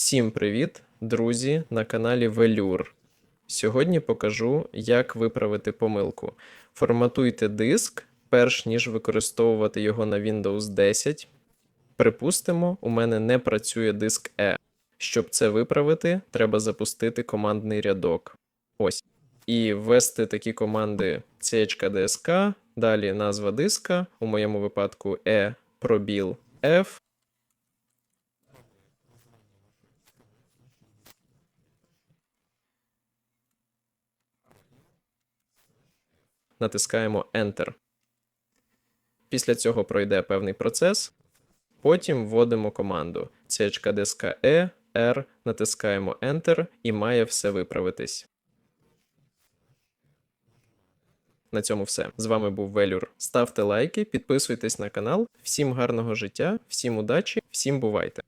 Всім привіт, друзі, на каналі Велюр. Сьогодні покажу, як виправити помилку. Форматуйте диск, перш ніж використовувати його на Windows 10. Припустимо, у мене не працює диск E. Щоб це виправити, треба запустити командний рядок. Ось. І ввести такі команди CHKDSK, далі назва диска, у моєму випадку E пробіл F, натискаємо Enter. Після цього пройде певний процес. Потім вводимо команду CHKDSK E, R, натискаємо Enter і має все виправитись. На цьому все. З вами був Велюр. Ставте лайки, підписуйтесь на канал. Всім гарного життя, всім удачі, всім бувайте!